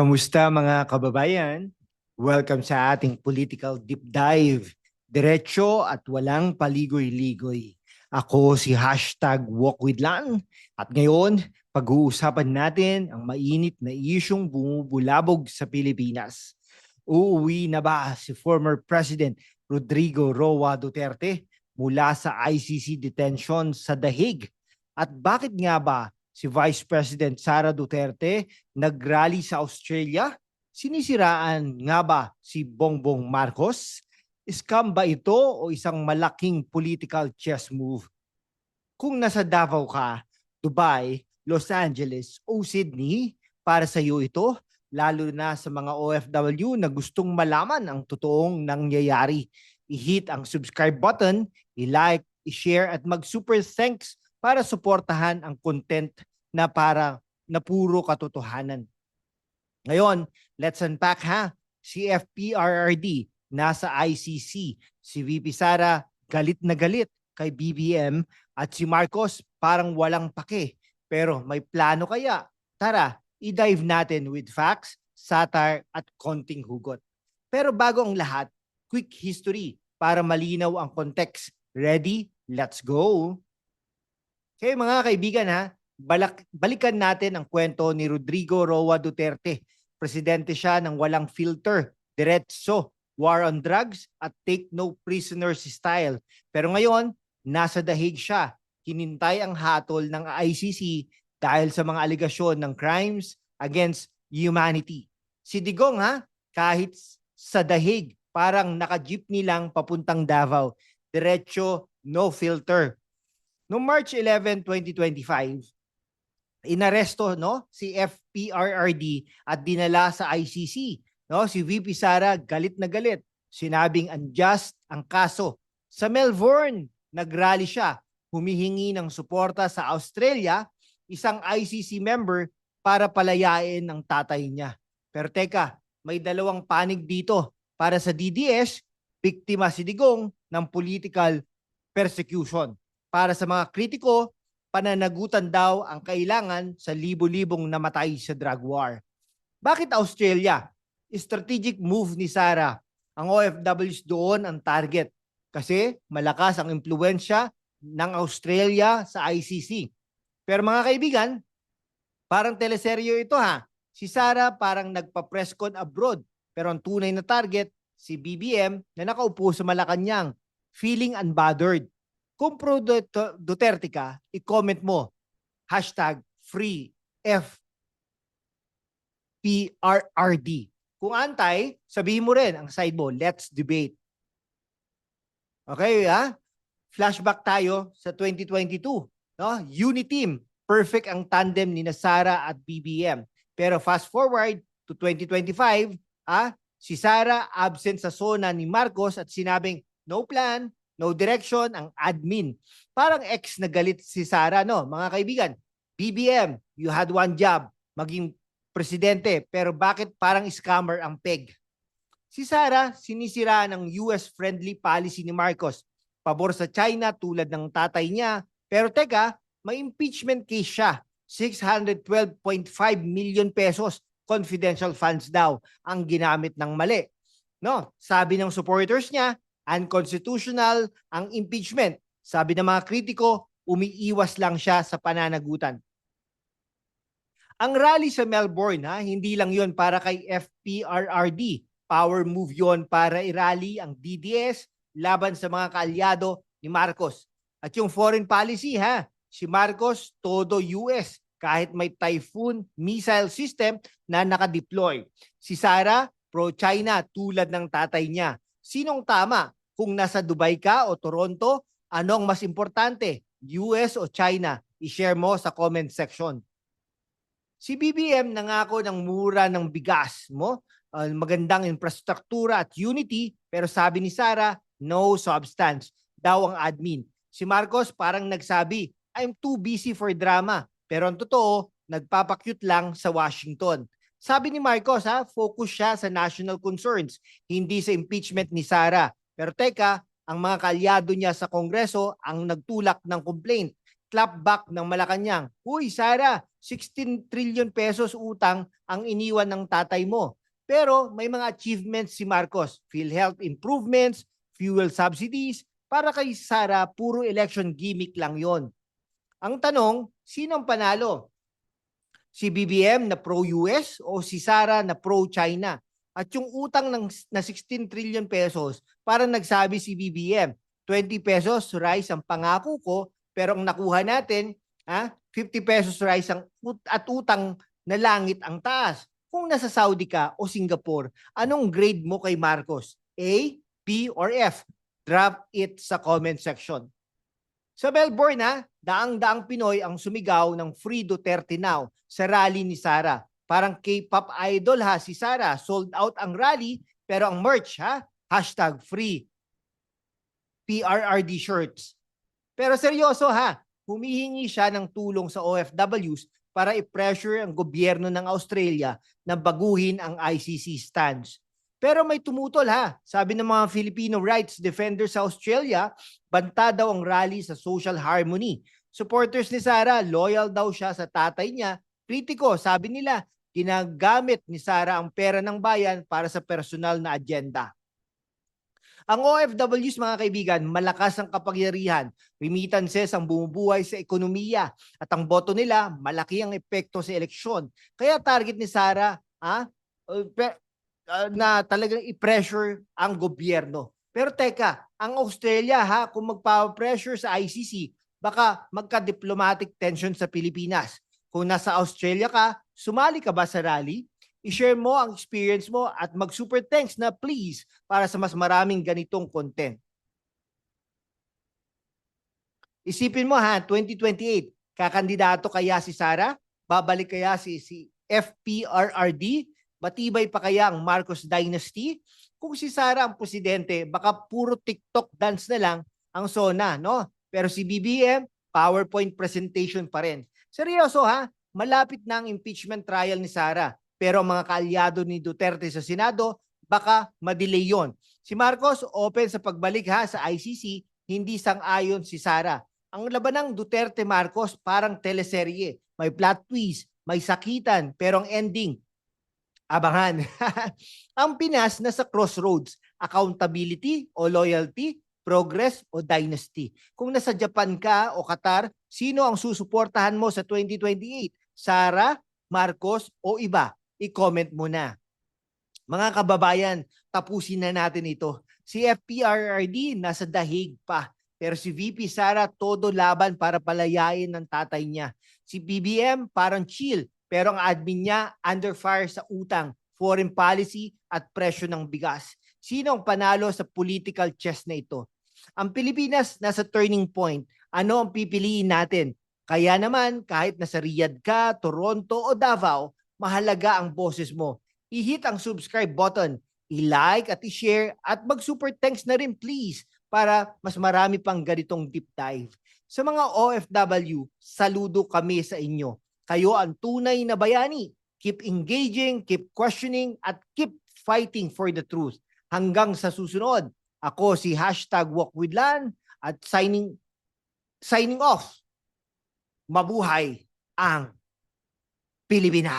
Kamusta mga kababayan? Welcome sa ating political deep dive. Diretso at walang paligoy-ligoy. Ako si hashtag walkwithlan at ngayon pag-uusapan natin ang mainit na isyong bumubulabog sa Pilipinas. Uuwi na ba si former President Rodrigo Roa Duterte mula sa ICC detention sa Dahig? At bakit nga ba si Vice President Sara Duterte nagrally sa Australia? Sinisiraan nga ba si Bongbong Marcos? Scam ba ito o isang malaking political chess move? Kung nasa Davao ka, Dubai, Los Angeles o Sydney, para sa iyo ito, lalo na sa mga OFW na gustong malaman ang totoong nangyayari. I-hit ang subscribe button, i-like, i-share at mag-super thanks para suportahan ang content na para na puro katotohanan. Ngayon, let's unpack ha. Si FPRRD nasa ICC. Si VP Sara galit na galit kay BBM at si Marcos parang walang pake. Pero may plano kaya? Tara, i-dive natin with facts, satire at konting hugot. Pero bago ang lahat, quick history para malinaw ang context. Ready? Let's go! Okay mga kaibigan ha, balak, balikan natin ang kwento ni Rodrigo Roa Duterte. Presidente siya ng walang filter, diretso, war on drugs at take no prisoners style. Pero ngayon, nasa dahig siya. Hinintay ang hatol ng ICC dahil sa mga aligasyon ng crimes against humanity. Si Digong ha, kahit sa dahig, parang naka-jeepney lang papuntang Davao. Diretso, no filter. Noong March 11, 2025, inaresto no si FPRRD at dinala sa ICC no? Si VP Sara galit na galit. Sinabing unjust ang kaso. Sa Melbourne nagrally siya. Humihingi ng suporta sa Australia isang ICC member para palayain ng tatay niya. Pero teka may dalawang panig dito. Para sa DDS biktima si Digong ng political persecution. Para sa mga kritiko pananagutan daw ang kailangan sa libo-libong namatay sa drug war. Bakit Australia? Strategic move ni Sara. Ang OFWs doon ang target kasi malakas ang impluensya ng Australia sa ICC. Pero mga kaibigan, parang teleseryo ito ha. Si Sara parang nagpa-press con abroad pero ang tunay na target si BBM na nakaupo sa Malacanang feeling unbothered kung pro Dut- Duterte ka, i-comment mo, hashtag free FPRRD. Kung antay, sabihin mo rin ang side mo, let's debate. Okay, ha? Flashback tayo sa 2022. No? Uniteam, perfect ang tandem ni Sara at BBM. Pero fast forward to 2025, ah, si Sara absent sa zona ni Marcos at sinabing no plan, no direction ang admin. Parang ex na galit si Sara, no? Mga kaibigan, BBM, you had one job, maging presidente, pero bakit parang scammer ang peg? Si Sara, sinisira ng US-friendly policy ni Marcos. Pabor sa China tulad ng tatay niya. Pero teka, may impeachment case siya. 612.5 million pesos confidential funds daw ang ginamit ng mali. No, sabi ng supporters niya, unconstitutional ang impeachment. Sabi ng mga kritiko, umiiwas lang siya sa pananagutan. Ang rally sa Melbourne, ha, hindi lang yon para kay FPRRD. Power move yon para i-rally ang DDS laban sa mga kaalyado ni Marcos. At yung foreign policy, ha, si Marcos, todo US, kahit may Typhoon missile system na nakadeploy. Si Sara, pro-China tulad ng tatay niya. Sinong tama? Kung nasa Dubai ka o Toronto, anong mas importante? US o China? I-share mo sa comment section. Si BBM nangako ng mura ng bigas mo, uh, magandang infrastruktura at unity, pero sabi ni Sara, no substance daw ang admin. Si Marcos parang nagsabi, I'm too busy for drama. Pero ang totoo, nagpapakyut lang sa Washington. Sabi ni Marcos, ha, focus siya sa national concerns, hindi sa impeachment ni Sara. Pero teka, ang mga kalyado niya sa Kongreso ang nagtulak ng complaint. Clapback ng Malacanang. Huy, Sara, 16 trillion pesos utang ang iniwan ng tatay mo. Pero may mga achievements si Marcos. PhilHealth improvements, fuel subsidies. Para kay Sara, puro election gimmick lang yon. Ang tanong, sino ang panalo? Si BBM na pro-US o si Sara na pro-China? At yung utang ng, na 16 trillion pesos, parang nagsabi si BBM, 20 pesos rice ang pangako ko, pero ang nakuha natin, ah, 50 pesos rice ang, at utang na langit ang taas. Kung nasa Saudi ka o Singapore, anong grade mo kay Marcos? A, B, or F? Drop it sa comment section. Sa Melbourne ha, daang-daang Pinoy ang sumigaw ng Free Duterte Now sa rally ni Sara. Parang K-pop idol ha si Sara. Sold out ang rally pero ang merch ha, hashtag free. PRRD shirts. Pero seryoso ha, humihingi siya ng tulong sa OFWs para i-pressure ang gobyerno ng Australia na baguhin ang ICC stance. Pero may tumutol ha. Sabi ng mga Filipino rights defenders sa Australia, banta daw ang rally sa social harmony. Supporters ni Sara, loyal daw siya sa tatay niya. Kritiko, sabi nila, ginagamit ni Sara ang pera ng bayan para sa personal na agenda. Ang OFWs mga kaibigan, malakas ang kapangyarihan. Remittances ang bumubuhay sa ekonomiya at ang boto nila malaki ang epekto sa eleksyon. Kaya target ni Sara ah, na talagang i-pressure ang gobyerno. Pero teka, ang Australia ha, kung magpa-pressure sa ICC, baka magka-diplomatic tension sa Pilipinas. Kung nasa Australia ka, sumali ka ba sa rally? I-share mo ang experience mo at mag-super thanks na please para sa mas maraming ganitong content. Isipin mo ha, 2028, kakandidato kaya si Sara? Babalik kaya si, si FPRRD? Matibay pa kaya ang Marcos Dynasty? Kung si Sara ang presidente, baka puro TikTok dance na lang ang SONA, no? Pero si BBM, PowerPoint presentation pa rin. Seryoso ha, malapit na ang impeachment trial ni Sara. Pero ang mga kaalyado ni Duterte sa Senado, baka madelay yon. Si Marcos open sa pagbalik ha sa ICC, hindi sang-ayon si Sara. Ang labanang Duterte Marcos parang teleserye. May plot twist, may sakitan, pero ang ending, abangan. ang Pinas nasa crossroads, accountability o loyalty, progress o dynasty. Kung nasa Japan ka o Qatar, sino ang susuportahan mo sa 2028? Sara, Marcos o iba? I-comment mo na. Mga kababayan, tapusin na natin ito. Si FPRRD nasa dahig pa. Pero si VP Sara todo laban para palayain ng tatay niya. Si BBM parang chill pero ang admin niya under fire sa utang, foreign policy at presyo ng bigas. Sino ang panalo sa political chess na ito? Ang Pilipinas nasa turning point. Ano ang pipiliin natin? Kaya naman kahit nasa Riyadh ka, Toronto o Davao, mahalaga ang boses mo. I-hit ang subscribe button, i-like at i-share at mag-super thanks na rin please para mas marami pang ganitong deep dive. Sa mga OFW, saludo kami sa inyo. Kayo ang tunay na bayani. Keep engaging, keep questioning, at keep fighting for the truth. Hanggang sa susunod, ako si hashtag walkwithlan at signing, signing off. Mabuhay ang Pilipinas.